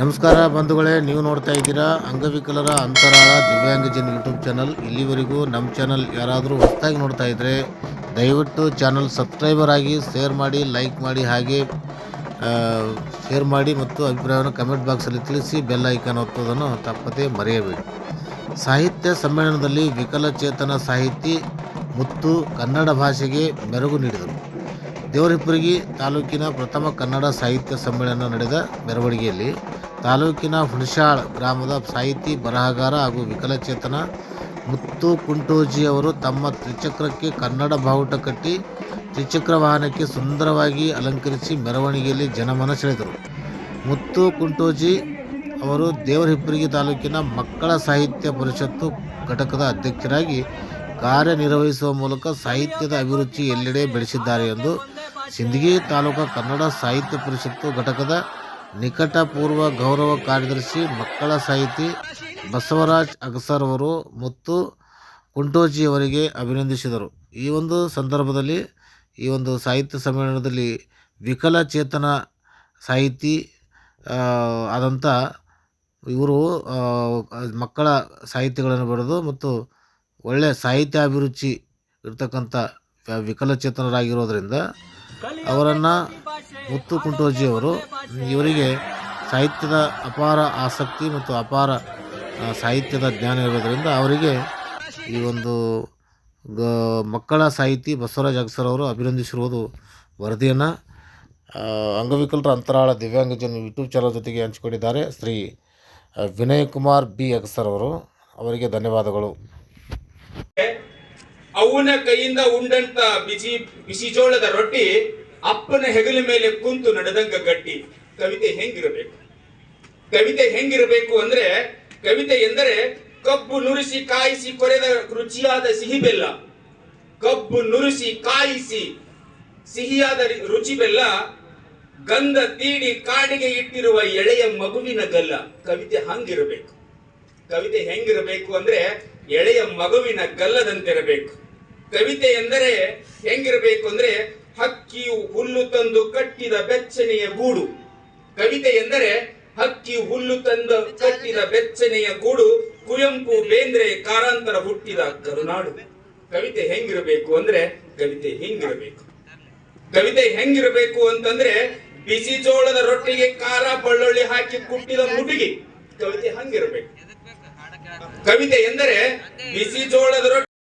ನಮಸ್ಕಾರ ಬಂಧುಗಳೇ, ನೀವು ನೋಡ್ತಾ ಇದ್ದೀರಾ ಅಂಗವಿಕಲರ ಅಂತರಾಳ ದಿವ್ಯಾಂಗಜನ್ ಯೂಟ್ಯೂಬ್ ಚಾನಲ್. ಇಲ್ಲಿವರೆಗೂ ನಮ್ಮ ಚಾನಲ್ ಯಾರಾದರೂ ಹೊಸದಾಗಿ ನೋಡ್ತಾ ಇದ್ದರೆ ದಯವಿಟ್ಟು ಚಾನಲ್ ಸಬ್ಸ್ಕ್ರೈಬರ್ ಆಗಿ ಶೇರ್ ಮಾಡಿ, ಲೈಕ್ ಮಾಡಿ ಹಾಗೆ ಶೇರ್ ಮಾಡಿ ಮತ್ತು ಅಭಿಪ್ರಾಯವನ್ನು ಕಮೆಂಟ್ ಬಾಕ್ಸಲ್ಲಿ ತಿಳಿಸಿ ಬೆಲ್ ಐಕಾನ್ ಒತ್ತೋದನ್ನು ತಪ್ಪದೇ ಮರೆಯಬೇಡಿ. ಸಾಹಿತ್ಯ ಸಮ್ಮೇಳನದಲ್ಲಿ ವಿಕಲಚೇತನ ಸಾಹಿತಿ ಮುತ್ತು ಕನ್ನಡ ಭಾಷೆಗೆ ಮೆರುಗು ನೀಡಿದರು. ದೇವರಿಪ್ಪರಿಗೆ ತಾಲೂಕಿನ ಪ್ರಥಮ ಕನ್ನಡ ಸಾಹಿತ್ಯ ಸಮ್ಮೇಳನ ನಡೆದ ಮೆರವಣಿಗೆಯಲ್ಲಿ ತಾಲೂಕಿನ ಹುಣಸಾಳ್ ಗ್ರಾಮದ ಸಾಹಿತಿ ಬರಹಗಾರ ಹಾಗೂ ವಿಕಲಚೇತನ ಮುತ್ತು ಕುಂಟೋಜಿ ಅವರು ತಮ್ಮ ತ್ರಿಚಕ್ರಕ್ಕೆ ಕನ್ನಡ ಬಾವುಟ ಕಟ್ಟಿ ತ್ರಿಚಕ್ರ ವಾಹನಕ್ಕೆ ಸುಂದರವಾಗಿ ಅಲಂಕರಿಸಿ ಮೆರವಣಿಗೆಯಲ್ಲಿ ಜನಮನ ಸೆಳೆದರು. ಮುತ್ತು ಕುಂಟೋಜಿ ಅವರು ದೇವರಹಿಬ್ಬರಿಗೆ ತಾಲೂಕಿನ ಮಕ್ಕಳ ಸಾಹಿತ್ಯ ಪರಿಷತ್ತು ಘಟಕದ ಅಧ್ಯಕ್ಷರಾಗಿ ಕಾರ್ಯನಿರ್ವಹಿಸುವ ಮೂಲಕ ಸಾಹಿತ್ಯದ ಅಭಿರುಚಿ ಎಲ್ಲೆಡೆ ಬೆಳೆಸಿದ್ದಾರೆ ಎಂದು ಸಿಂದಗಿ ತಾಲೂಕು ಕನ್ನಡ ಸಾಹಿತ್ಯ ಪರಿಷತ್ತು ಘಟಕದ ನಿಕಟಪೂರ್ವ ಗೌರವ ಕಾರ್ಯದರ್ಶಿ ಮಕ್ಕಳ ಸಾಹಿತಿ ಬಸವರಾಜ್ ಅಗಸರ್ ಅವರು ಮತ್ತು ಕುಂಟೋಜಿ ಅವರಿಗೆ ಅಭಿನಂದಿಸಿದರು. ಈ ಒಂದು ಸಂದರ್ಭದಲ್ಲಿ, ಈ ಒಂದು ಸಾಹಿತ್ಯ ಸಮ್ಮೇಳನದಲ್ಲಿ ವಿಕಲಚೇತನ ಸಾಹಿತಿ ಆದಂಥ ಇವರು ಮಕ್ಕಳ ಸಾಹಿತ್ಯಗಳನ್ನು ಬರೆದು ಮತ್ತು ಒಳ್ಳೆಯ ಸಾಹಿತ್ಯ ಅಭಿರುಚಿ ಇರ್ತಕ್ಕಂಥ ವಿಕಲಚೇತನರಾಗಿರೋದ್ರಿಂದ ಅವರನ್ನು ಮುತ್ತು ಕುಂಟೋಜಿಯವರು ಇವರಿಗೆ ಸಾಹಿತ್ಯದ ಅಪಾರ ಆಸಕ್ತಿ ಮತ್ತು ಅಪಾರ ಸಾಹಿತ್ಯದ ಜ್ಞಾನ ಇರೋದರಿಂದ ಅವರಿಗೆ ಈ ಒಂದು ಮಕ್ಕಳ ಸಾಹಿತಿ ಬಸವರಾಜ್ ಅಗಸರ್ ಅವರು ಅಭಿನಂದಿಸಿರುವುದು ವರದಿಯನ್ನು ಅಂಗವಿಕಲರ ಅಂತರಾಳ ದಿವ್ಯಾಂಗಜನ ಯೂಟ್ಯೂಬ್ ಚಾನಲ್ ಜೊತೆಗೆ ಹಂಚಿಕೊಂಡಿದ್ದಾರೆ ಶ್ರೀ ವಿನಯ್ ಕುಮಾರ್ ಬಿ. ಅಗಸರ್ ಅವರು. ಅವರಿಗೆ ಧನ್ಯವಾದಗಳು. ಅವನ ಕೈಯಿಂದ ಉಂಡಂತ ಬಿಸಿ ಬಿಸಿ ಜೋಳದ ರೊಟ್ಟಿ ಅಪ್ಪನ ಹೆಗಲ ಮೇಲೆ ಕುಂತು ನಡೆದಂಗ ಗಟ್ಟಿ. ಕವಿತೆ ಹೆಂಗಿರಬೇಕು? ಕವಿತೆ ಹೆಂಗಿರಬೇಕು ಅಂದ್ರೆ, ಕವಿತೆ ಎಂದರೆ ಕಬ್ಬು ನುರಿಸಿ ಕಾಯಿಸಿ ಕೊರೆದ ರುಚಿಯಾದ ಸಿಹಿ ಬೆಲ್ಲ. ಕಬ್ಬು ನುರಿಸಿ ಕಾಯಿಸಿ ಸಿಹಿಯಾದ ರುಚಿ ಬೆಲ್ಲ. ಗಂಧ ತೀಡಿ ಕಾಡಿಗೆ ಇಟ್ಟಿರುವ ಎಳೆಯ ಮಗುವಿನ ಗಲ್ಲ. ಕವಿತೆ ಹಂಗಿರಬೇಕು. ಕವಿತೆ ಹೆಂಗಿರಬೇಕು ಅಂದ್ರೆ ಎಳೆಯ ಮಗುವಿನ ಗಲ್ಲದಂತಿರಬೇಕು. ಕವಿತೆ ಎಂದರೆ ಹೆಂಗಿರಬೇಕು ಅಂದ್ರೆ ಹಕ್ಕಿಯು ಹುಲ್ಲು ತಂದು ಕಟ್ಟಿದ ಬೆಚ್ಚನೆಯ ಗೂಡು. ಕವಿತೆ ಎಂದರೆ ಹಕ್ಕಿ ಹುಲ್ಲು ತಂದು ಕಟ್ಟಿದ ಬೆಚ್ಚನೆಯ ಗೂಡು ಕುವೆಂಪು ಬೇಂದ್ರೆ ಕಾರಾಂತರ ಹುಟ್ಟಿದ ಕರುನಾಡು. ಕವಿತೆ ಹೆಂಗಿರಬೇಕು ಅಂದ್ರೆ, ಕವಿತೆ ಹೆಂಗಿರಬೇಕು? ಕವಿತೆ ಹೆಂಗಿರಬೇಕು ಅಂತಂದ್ರೆ, ಬಿಸಿ ಜೋಳದ ರೊಟ್ಟಿಗೆ ಖಾರ ಬಳ್ಳುಳ್ಳಿ ಹಾಕಿ ಕುಟ್ಟಿದ ಮುಟಿಗೆ ಕವಿತೆ ಹಂಗಿರಬೇಕು. ಕವಿತೆ ಎಂದರೆ ಬಿಸಿ ಜೋಳದ ರೊಟ್ಟಿ